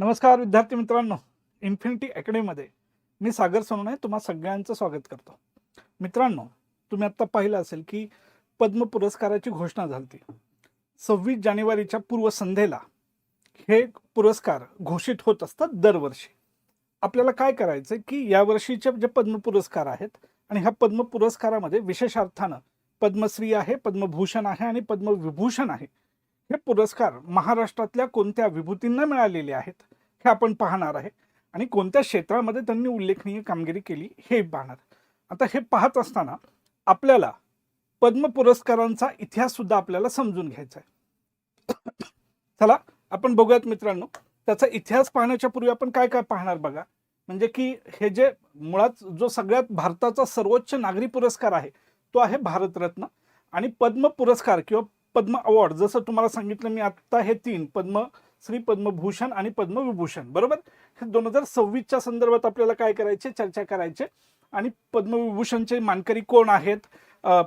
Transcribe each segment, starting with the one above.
नमस्कार विद्यार्थी मित्रांनो इन्फिनिटी अकॅडमीमध्ये मी सागर सोनवणे तुम्हा सगळ्यांचं स्वागत करतो. मित्रांनो तुम्ही आत्ता पाहिलं असेल की पद्म पुरस्काराची घोषणा झाली सव्वीस जानेवारीच्या पूर्वसंध्येला हे पुरस्कार घोषित होत असतात दरवर्षी. आपल्याला काय करायचं की यावर्षीचे जे पद्म पुरस्कार आहेत आणि ह्या पद्म पुरस्कारामध्ये विशेषार्थानं पद्मश्री आहे पद्मभूषण आहे आणि पद्मविभूषण आहे. हे पुरस्कार महाराष्ट्रातल्या कोणत्या विभूतींना मिळालेले आहेत? हे आपण पाहणार आहे. आणि कोणत्या क्षेत्रामध्ये त्यांनी उल्लेखनीय कामगिरी केली हे पाहणार. आता हे पाहत असताना आपल्याला पद्म पुरस्कारांचा इतिहास सुद्धा आपल्याला समजून घ्यायचा आहे. चला आपण बघूयात मित्रांनो त्याचा इतिहास पाहण्याच्या पूर्वी आपण काय काय पाहणार बघा. म्हणजे की हे जे मुळात जो सगळ्यात भारताचा सर्वोच्च नागरी पुरस्कार आहे तो आहे भारतरत्न. आणि पद्म पुरस्कार किंवा पद्म अवॉर्ड जसं तुम्हाला सांगितलं मी आत्ता हे तीन पद्म श्री पद्मभूषण आणि पद्मविभूषण बरोबर? हे दोन हजार सव्वीसच्या संदर्भात आपल्याला काय करायचे? चर्चा करायचे. आणि पद्मविभूषणचे मानकरी कोण आहेत?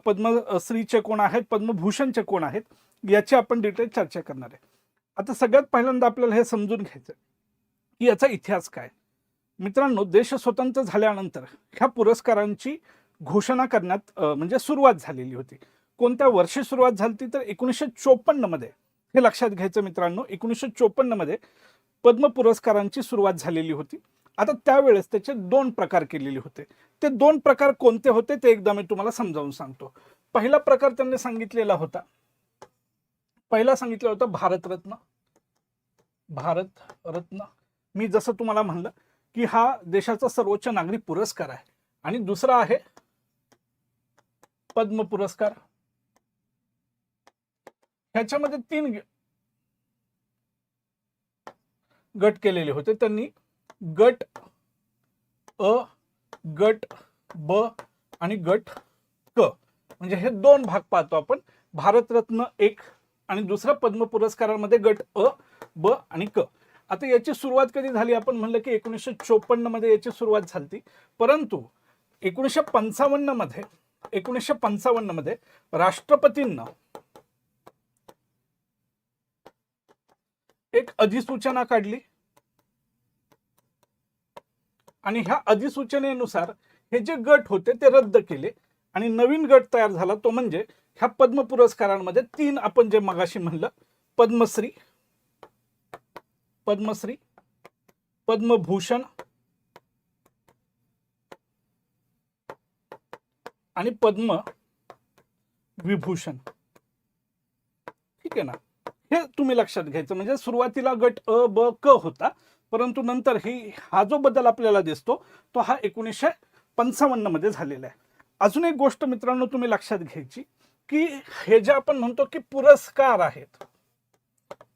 पद्मश्रीचे कोण आहेत? पद्मभूषणचे कोण आहेत? याची आपण डिटेल चर्चा करणार आहे. आता सगळ्यात पहिल्यांदा आपल्याला हे समजून घ्यायचं की याचा इतिहास काय? मित्रांनो देश स्वतंत्र झाल्यानंतर ह्या पुरस्कारांची घोषणा करण्यात म्हणजे सुरुवात झालेली होती. कोणत्या वर्षी सुरुवात झाली तर एकोणीसशे चोपन्नमध्ये. हे लक्षात घ्यायचं मित्रांनो एकोणीसशे चोपन्नमध्ये पद्म पुरस्कारांची सुरुवात झालेली होती. आता त्यावेळेस त्याचे दोन प्रकार केलेले होते. ते दोन प्रकार कोणते होते ते एकदा मी तुम्हाला समजावून सांगतो. पहिला प्रकार त्यांनी सांगितलेला होता. पहिला सांगितलं होतं भारतरत्न. भारतरत्न. मी जसं तुम्हाला म्हणलं की हा देशाचा सर्वोच्च नागरी पुरस्कार आहे. आणि दुसरा आहे पद्म पुरस्कार. ह्याच्यामध्ये तीन गट केलेले होते. त्यांनी गट अ गट ब आणि गट क. म्हणजे हे दोन भाग पाहतो आपण. भारतरत्न एक आणि दुसरा पद्म पुरस्कारामध्ये गट अ ब आणि क. आता याची सुरुवात कधी झाली? आपण म्हणलं की एकोणीसशे चोपन्नमध्ये याची सुरुवात झाली परंतु एकोणीसशे पंचावन्नमध्ये एकोणीसशे पंचावन्नमध्ये राष्ट्रपतींना एक अधिसूचना काढली. आणि ह्या अधिसूचनेनुसार हे जे गट होते ते रद्द केले. आणि नवीन गट तयार झाला तो म्हणजे ह्या पद्म पुरस्कारांमध्ये तीन आपण जे मगाशी म्हणलं पद्मश्री पद्मश्री पद्मभूषण आणि पद्म विभूषण ठीक आहे ना? हे तुम्ही लक्षात घ्यायचं. म्हणजे सुरुवातीला गट अ ब क होता परंतु नंतर ही हा जो बदल आपल्याला दिसतो तो हा एकोणीसशे पंचावन्नमध्ये झालेला आहे. अजून एक गोष्ट मित्रांनो तुम्ही लक्षात घ्यायची की हे जे आपण म्हणतो की पुरस्कार आहेत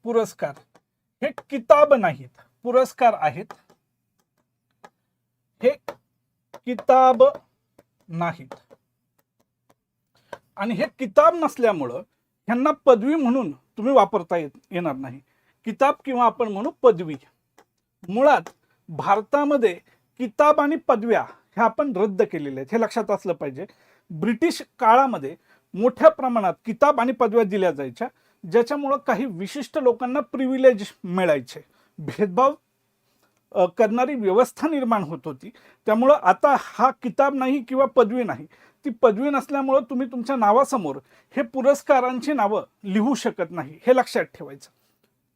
पुरस्कार हे किताब नाहीत पुरस्कार आहेत. हे किताब नाहीत. आणि हे किताब नसल्यामुळं ह्यांना पदवी म्हणून तुम्ही वापरता येत येणार नाही. किताब किंवा आपण म्हणू पदवी. मुळात भारतामध्ये किताब आणि पदव्या ह्या आपण रद्द केलेल्या आहेत. हे लक्षात असलं पाहिजे. ब्रिटिश काळामध्ये मोठ्या प्रमाणात किताब आणि पदव्या दिल्या जायच्या. ज्याच्यामुळं काही विशिष्ट लोकांना प्रिव्हिलेज मिळायचे. भेदभाव करणारी व्यवस्था निर्माण होत होती. त्यामुळं आता हा किताब नाही किंवा पदवी नाही. ती पदवी नसल्यामुळं तुम्ही तुमच्या नावासमोर हे पुरस्कारांची नावं लिहू शकत नाही हे लक्षात ठेवायचं.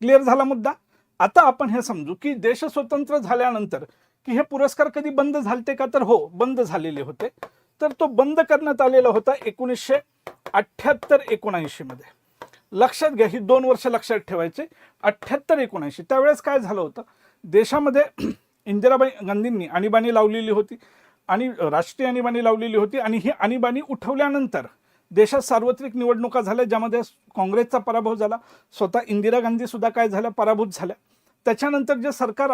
क्लिअर झाला मुद्दा? आता आपण हे समजू की देश स्वतंत्र झाल्यानंतर की हे पुरस्कार कधी बंद झालते का? तर हो बंद झालेले होते. तर तो बंद करण्यात आलेला होता एकोणीसशे अठ्ठ्याहत्तर एकोणऐंशी मध्ये. लक्षात घ्या ही दोन वर्ष लक्षात ठेवायचे. अठ्ठ्याहत्तर एकोणऐंशी. त्यावेळेस काय झालं होतं? देशामध्ये इंदिराबाई गांधींनी आणीबाणी लावलेली होती. आणि राष्ट्रीय आणीबाणी लावलेली होती आणि ही आणीबाणी उठवल्यानंतर देशात सार्वत्रिक निवडणुका झाल्या ज्यामध्ये काँग्रेसचा पराभव झाला स्वतः इंदिरा गांधीसुद्धा काय झाल्या पराभूत झाल्या. त्याच्यानंतर जे सरकार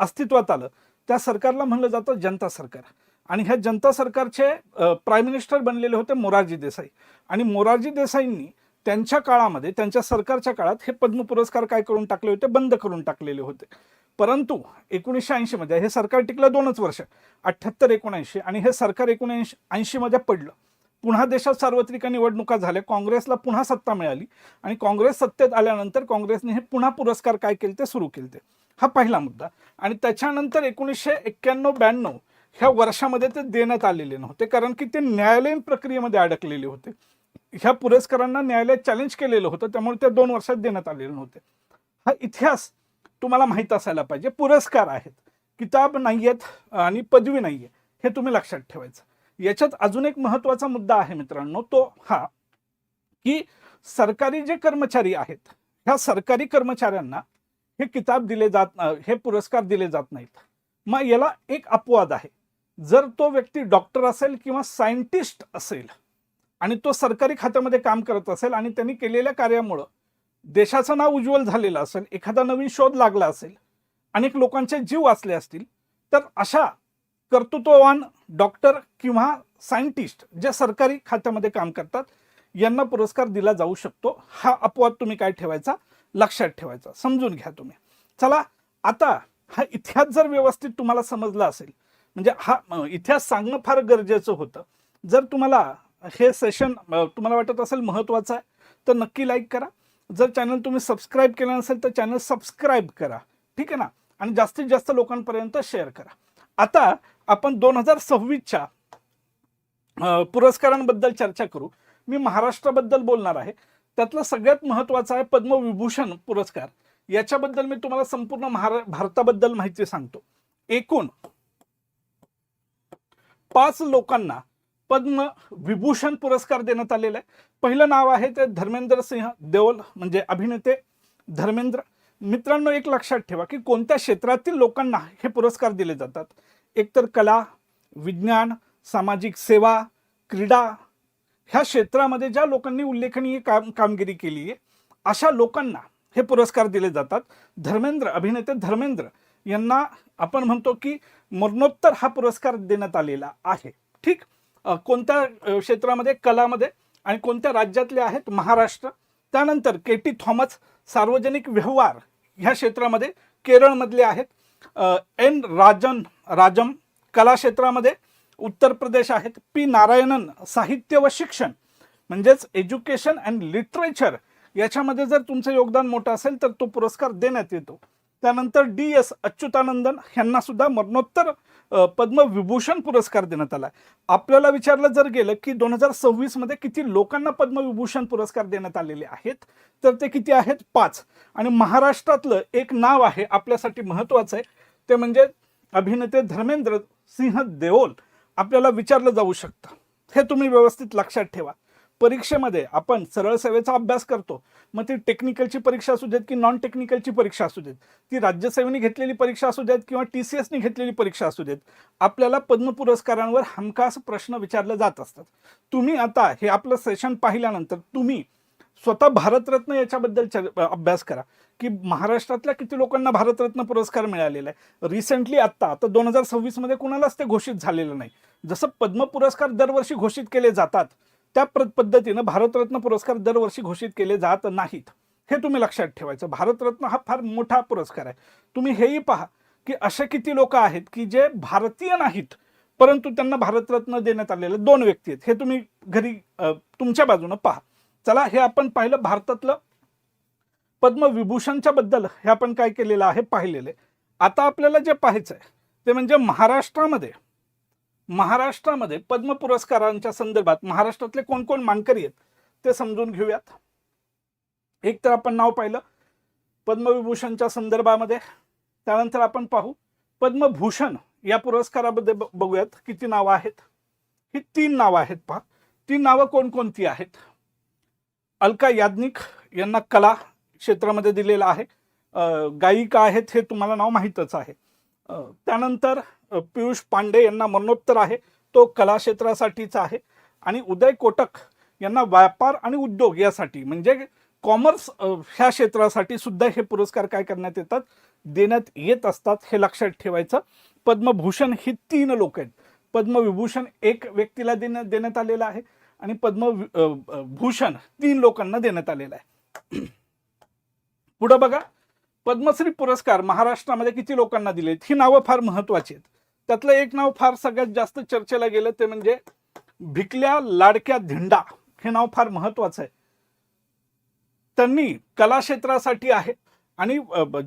अस्तित्वात आलं त्या सरकारला म्हणलं जातं जनता सरकार. आणि ह्या जनता सरकारचे प्राईम मिनिस्टर बनलेले होते मोरारजी देसाई. आणि मोरारजी देसाईंनी त्यांच्या काळामध्ये त्यांच्या सरकारच्या काळात हे पद्म पुरस्कार काय करून टाकले होते? बंद करून टाकलेले होते. परंतु एकोणीसशे ऐंशीमध्ये हे सरकार टिकलं दोनच वर्ष अठ्ठ्याहत्तर एकोणऐंशी आणि हे सरकार एकोणऐंशी ऐंशीमध्ये पडलं. पुन्हा देशात सार्वत्रिक निवडणुका झाल्या काँग्रेसला पुन्हा सत्ता मिळाली आणि काँग्रेस सत्तेत आल्यानंतर काँग्रेसने हे पुन्हा पुरस्कार काय केले ते सुरू केले ते हा पहिला मुद्दा. आणि त्याच्यानंतर एकोणीसशे एक्क्याण्णव ब्याण्णव ह्या वर्षामध्ये ते देण्यात आलेले नव्हते कारण की ते न्यायालयीन प्रक्रियेमध्ये अडकलेले होते. ह्या पुरस्कारांना न्यायालयात चॅलेंज केलेलं होतं त्यामुळे ते दोन वर्षात देण्यात आलेले नव्हते. हा इतिहास तुम्हाला माहीत असायला पाहिजे. पुरस्कार आहेत. किताब नाही आहेत आणि पदवी नाही आहे हे तुम्ही लक्षात ठेवायचं. याच्यात अजून एक महत्त्वाचा मुद्दा आहे मित्रांनो. तो हा की सरकारी जे कर्मचारी आहेत ह्या सरकारी कर्मचाऱ्यांना हे किताब दिले जात हे पुरस्कार दिले जात नाहीत. मग याला एक अपवाद आहे. जर तो व्यक्ती डॉक्टर असेल किंवा सायंटिस्ट असेल आणि तो सरकारी खात्यामध्ये काम करत असेल आणि त्यांनी केलेल्या कार्यामुळं देशाचं नाव उज्ज्वल झालेलं असेल एखादा नवीन शोध लागला असेल अनेक लोकांचे जीव वाचले असतील तर अशा कर्तृत्ववान डॉक्टर किंवा सायंटिस्ट जे सरकारी खात्यामध्ये काम करतात यांना पुरस्कार दिला जाऊ शकतो. हा अपवाद तुम्ही काय ठेवायचा? लक्षात ठेवायचा. समजून घ्या तुम्ही. चला आता हा इतिहास जर व्यवस्थित तुम्हाला समजला असेल म्हणजे हा इतिहास सांगणं फार गरजेचं होतं. जर तुम्हाला हे सेशन तुम्हाला वाटत असेल महत्त्वाचं आहे तर नक्की लाईक करा. जर चॅनल तुम्ही सबस्क्राईब केलं नसेल तर चॅनल सबस्क्राईब करा. ठीक आहे ना? आणि जास्तीत जास्त लोकांपर्यंत शेअर करा. आता आपण दोन हजार सव्वीसच्या पुरस्कारांबद्दल चर्चा करू. मी महाराष्ट्राबद्दल बोलणार आहे. त्यातलं सगळ्यात महत्त्वाचं आहे पद्मविभूषण पुरस्कार. याच्याबद्दल मी तुम्हाला संपूर्ण महारा भारताबद्दल माहिती सांगतो. एकूण पाच लोकांना पद्म विभूषण पुरस्कार देण्यात आलेला आहे. पहिलं नाव आहे ते धर्मेंद्र सिंह देओल म्हणजे अभिनेते धर्मेंद्र. मित्रांनो एक लक्षात ठेवा की कोणत्या क्षेत्रातील लोकांना हे पुरस्कार दिले जातात? एकतर कला विज्ञान सामाजिक सेवा क्रीडा ह्या क्षेत्रामध्ये ज्या लोकांनी उल्लेखनीय काम कामगिरी केली आहे अशा लोकांना हे पुरस्कार दिले जातात. धर्मेंद्र अभिनेते धर्मेंद्र यांना आपण म्हणतो की मरणोत्तर हा पुरस्कार देण्यात आलेला आहे. ठीक? कोणत्या क्षेत्रामध्ये कलामध्ये आणि कोणत्या राज्यातले आहेत महाराष्ट्र? त्यानंतर के टी थॉमस सार्वजनिक व्यवहार ह्या क्षेत्रामध्ये केरळमधले आहेत. एन राजन राजम कला क्षेत्रामध्ये उत्तर प्रदेश आहेत. पी नारायणन साहित्य व शिक्षण म्हणजेच एज्युकेशन अँड लिटरेचर याच्यामध्ये जर तुमचं योगदान मोठं असेल तर तो पुरस्कार देण्यात येतो. त्यानंतर डी एस अच्युतानंदन यांना सुद्धा मरणोत्तर पद्मविभूषण पुरस्कार देण्यात आला. आपल्याला विचारलं जर गेलं की दोन हजार सव्वीसमध्ये किती लोकांना पद्मविभूषण पुरस्कार देण्यात आलेले आहेत तर ते किती आहेत? पाच. आणि महाराष्ट्रातलं एक नाव आहे आपल्यासाठी महत्त्वाचं आहे ते म्हणजे अभिनेते धर्मेंद्र सिंह देओल. आपल्याला विचारलं जाऊ शकतं. हे तुम्ही व्यवस्थित लक्षात ठेवा. परीक्षेमध्ये आपण सरळ सेवेचा अभ्यास करतो मग ती टेक्निकलची परीक्षा असू देत की नॉन टेक्निकलची परीक्षा असू देत ती राज्यसेवेने घेतलेली परीक्षा असू देत किंवा टी सी एसनी घेतलेली परीक्षा असू देत आपल्याला पद्म पुरस्कारांवर हमखास प्रश्न विचारले जात असतात. तुम्ही आता हे आपलं सेशन पाहिल्यानंतर तुम्ही स्वतः भारतरत्न याच्याबद्दल अभ्यास करा. की महाराष्ट्रातल्या किती लोकांना भारतरत्न पुरस्कार मिळालेला आहे? रिसेंटली आत्ता आता दोन हजार सव्वीसमध्ये कुणालाच ते घोषित झालेलं नाही. जसं पद्म पुरस्कार दरवर्षी घोषित केले जातात त्या प्र पद्धतीनं भारतरत्न पुरस्कार दरवर्षी घोषित केले जात नाहीत. हे तुम्ही लक्षात ठेवायचं. भारतरत्न हा फार मोठा पुरस्कार आहे. तुम्ही हेही पहा की असे किती लोक आहेत की जे भारतीय नाहीत परंतु त्यांना भारतरत्न देण्यात आलेले दोन व्यक्ती आहेत. हे तुम्ही घरी तुमच्या बाजूनं पहा. चला हे आपण पाहिलं भारतातलं पद्मविभूषणच्या बद्दल. हे आपण काय केलेलं आहे? पाहिलेलं आहे. आता आपल्याला जे पाहायचं आहे ते म्हणजे महाराष्ट्रामध्ये महाराष्ट्रामध्ये पद्म पुरस्कारांच्या संदर्भात महाराष्ट्रातले कोण कोण मानकरी आहेत ते समजून घेऊयात. एक तर आपण नाव पाहिलं पद्मविभूषणच्या संदर्भामध्ये. त्यानंतर आपण पाहू पद्मभूषण या पुरस्कारामध्ये ब- बघूयात किती नावं आहेत. ही तीन नावं आहेत पहा. तीन नावं कोणकोणती आहेत? अलका याज्ञिक यांना कला क्षेत्रामध्ये दिलेलं आहे. गायिका आहेत हे तुम्हाला नाव माहीतच आहे. त्यानंतर पियुष पांडे यांना मरणोत्तर आहे. तो कला क्षेत्रासाठीचा आहे. आणि उदय कोटक यांना व्यापार आणि उद्योग यासाठी म्हणजे कॉमर्स ह्या क्षेत्रासाठी सुद्धा हे पुरस्कार काय करण्यात येतात? देण्यात येत असतात हे लक्षात ठेवायचं. पद्मभूषण ही तीन लोक आहेत. पद्मविभूषण एक व्यक्तीला देण्यात देण्यात आलेलं आहे आणि पद्म भूषण तीन लोकांना देण्यात आलेला आहे. पुढं बघा. पद्मश्री पुरस्कार महाराष्ट्रामध्ये किती लोकांना दिलेत ही नावं फार महत्वाची आहेत. त्यातलं एक नाव फार सगळ्यात जास्त चर्चेला गेलं ते म्हणजे भिकल्या लाडक्या धिंडा. हे नाव फार महत्वाचं आहे. त्यांनी कला क्षेत्रासाठी आहे आणि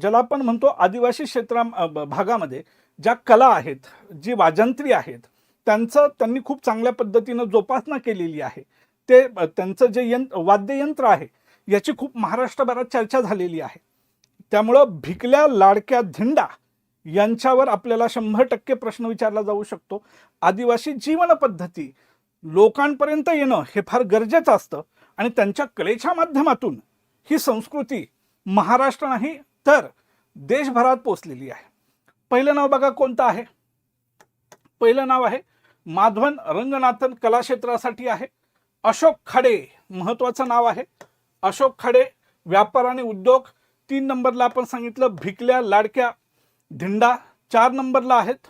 ज्याला आपण म्हणतो आदिवासी क्षेत्रा भागामध्ये ज्या कला आहेत जी वाजंत्री आहेत त्यांचं त्यांनी खूप चांगल्या पद्धतीनं जोपासना केलेली आहे. ते त्यांचं जे यंत्र वाद्ययंत्र आहे याची खूप महाराष्ट्रभरात चर्चा झालेली आहे. त्यामुळं भिकल्या लाडक्या धिंडा यांच्यावर आपल्याला शंभर टक्के प्रश्न विचारला जाऊ शकतो. आदिवासी जीवन पद्धती लोकांपर्यंत येणं हे फार गरजेचं असतं आणि त्यांच्या कलेच्या माध्यमातून ही संस्कृती महाराष्ट्र नाही तर देशभरात पोचलेली आहे. पहिलं नाव बघा कोणतं आहे? पहिलं नाव आहे माधवन रंगनाथन कलाक्षेत्रासाठी आहे. अशोक खाडे महत्वाचं नाव आहे. अशोक खाडे व्यापार आणि उद्योग तीन नंबरला आपण सांगितलं भिकल्या लाडक्या धिंडा चार नंबरला आहेत.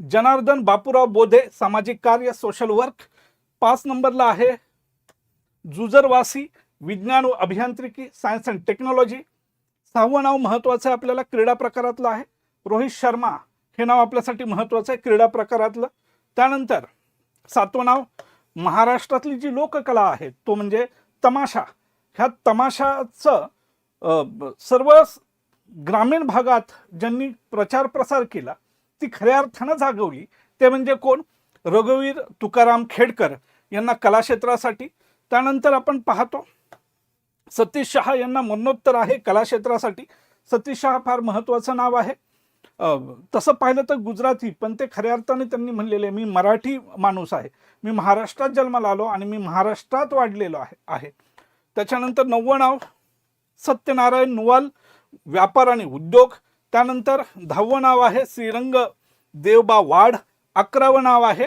जनार्दन बापूराव बोधे सामाजिक कार्य सोशल वर्क पाच नंबरला आहे. जुजरवासी विज्ञान व अभियांत्रिकी सायन्स अँड टेक्नॉलॉजी सहावं नाव महत्त्वाचं आहे आपल्याला क्रीडा प्रकारातलं आहे. रोहित शर्मा हे नाव आपल्यासाठी महत्त्वाचं आहे क्रीडा प्रकारातलं. त्यानंतर सातवं नाव महाराष्ट्रातली जी लोककला आहे तो म्हणजे तमाशा. ह्या तमाशाचं सर्व ग्रामीण भागात ज्यांनी प्रचार प्रसार केला ती खऱ्या अर्थानं जागवली. ते म्हणजे कोण? रघुवीर तुकाराम खेडकर यांना कलाक्षेत्रासाठी. त्यानंतर आपण पाहतो सतीश शहा यांना मरणोत्तर आहे कलाक्षेत्रासाठी. सतीश शहा फार महत्वाचं नाव आहे. तसं पाहिलं तर गुजराती पण ते खऱ्या अर्थाने त्यांनी म्हणलेले मी मराठी माणूस आहे. मी महाराष्ट्रात जन्माला आलो आणि मी महाराष्ट्रात वाढलेलो आहे आहे. त्याच्यानंतर नववं नाव सत्यनारायण नुवाल व्यापार आणि उद्योग. त्यानंतर दहावं नाव आहे श्रीरंग देवबा वाढ. अकरावं नाव आहे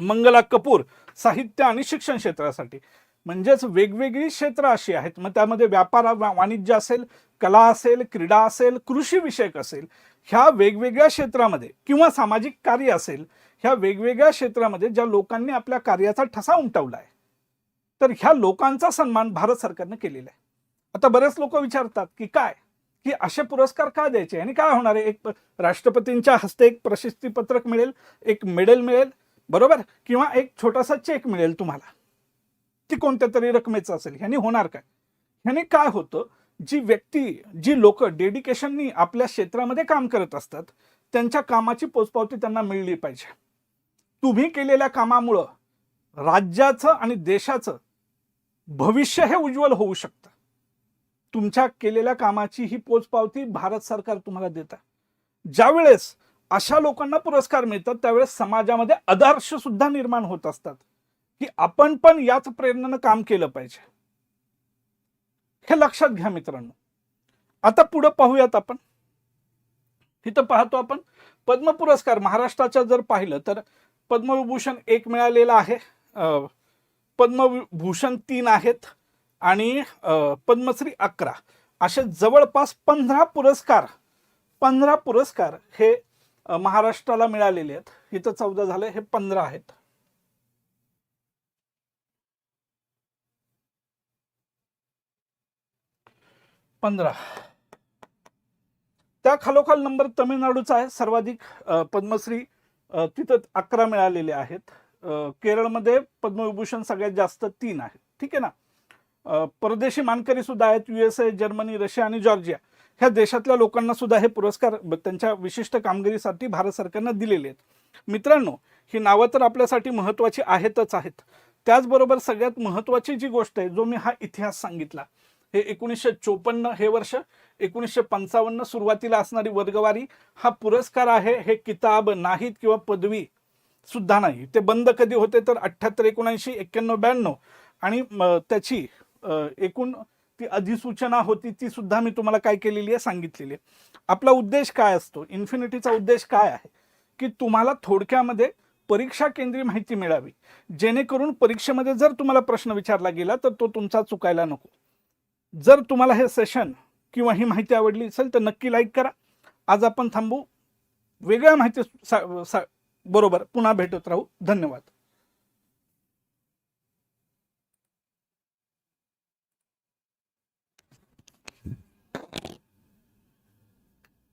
मंगला कपूर साहित्य आणि शिक्षण क्षेत्रासाठी. म्हणजेच वेगवेगळी क्षेत्र अशी आहेत. मग त्यामध्ये व्यापार वा- वाणिज्य असेल कला असेल क्रीडा असेल कृषी विषयक असेल ह्या वेगवेगळ्या क्षेत्रामध्ये किंवा सामाजिक कार्य असेल ह्या वेगवेगळ्या क्षेत्रामध्ये ज्या लोकांनी आपल्या कार्याचा ठसा उमटवला आहे तर ह्या लोकांचा सन्मान भारत सरकारने केलेला आहे. आता बरेच लोक विचारतात की काय? की असे पुरस्कार का द्यायचे? आणि काय होणार आहे? एक राष्ट्रपतींच्या हस्ते एक प्रशस्तीपत्रक मिळेल एक मेडल मिळेल बरोबर? किंवा एक छोटासा चेक मिळेल तुम्हाला. ती कोणत्या तरी रकमेचं असेल. ह्याने होणार काय? ह्याने काय होतं? जी व्यक्ती जी लोक डेडिकेशननी आपल्या क्षेत्रामध्ये काम करत असतात त्यांच्या कामाची पोचपावती त्यांना मिळली पाहिजे. तुम्ही केलेल्या कामामुळं राज्याचं आणि देशाचं भविष्य हे उज्ज्वल होऊ शकतं. तुमच्या केलेल्या कामाची ही पोचपावती भारत सरकार तुम्हाला देत आहे. ज्यावेळेस अशा लोकांना पुरस्कार मिळतात त्यावेळेस समाजामध्ये आदर्श सुद्धा निर्माण होत असतात. की आपण पण याच प्रेरणेनं काम केलं पाहिजे. हे लक्षात घ्या मित्रांनो. आता पुढे पाहूयात आपण. इथं पाहतो आपण पद्म पुरस्कार महाराष्ट्राच्या जर पाहिलं तर पद्मविभूषण एक मिळालेला आहे. पद्मभूषण तीन आहेत आणि पद्मश्री अकरा. असे जवळपास पंधरा पुरस्कार पंधरा पुरस्कार हे महाराष्ट्राला मिळालेले आहेत. इथं चौदा झाले हे पंधरा आहेत. पंधरा. त्या खालोखाल नंबर तमिळनाडूचा आहे. सर्वाधिक पद्मश्री तिथं अकरा मिळालेले आहेत. केरळमध्ये पद्मविभूषण सगळ्यात जास्त तीन आहेत. ठीक आहे ना? परदेशी मानकरी सुद्धा आहेत युएसए जर्मनी रशिया आणि जॉर्जिया. ह्या देशातल्या लोकांना सुद्धा हे पुरस्कार त्यांच्या विशिष्ट कामगिरीसाठी भारत सरकारनं दिलेले आहेत. मित्रांनो ही नावं तर आपल्यासाठी महत्वाची आहेतच आहेत. त्याचबरोबर सगळ्यात महत्वाची जी गोष्ट आहे जो मी हा इतिहास सांगितला हे एकोणीसशे चोपन्न हे वर्ष एकोणीसशे पंचावन्न सुरुवातीला असणारी वर्गवारी हा पुरस्कार आहे हे किताब नाहीत किंवा पदवी सुद्धा नाही. ते बंद कधी होते तर अठ्ठ्याहत्तर एकोणऐंशी एक्क्याण्णव ब्याण्णव. आणि त्याची एकूण ती अधिसूचना होती ती सुद्धा मी तुम्हाला काय केलेली आहे सांगितलेली आहे. आपला उद्देश काय असतो? इन्फिनिटीचा उद्देश काय आहे? की तुम्हाला थोडक्यामध्ये परीक्षा केंद्रीय माहिती मिळावी. जेणेकरून परीक्षेमध्ये जर तुम्हाला प्रश्न विचारला गेला तर तो तुमचा चुकायला नको. जर तुम्हाला हे सेशन किंवा ही माहिती आवडली असेल तर नक्की लाईक करा. आज आपण थांबू. वेगळ्या माहिती सा- सा- बरोबर. पुन्हा भेटत राहू. धन्यवाद.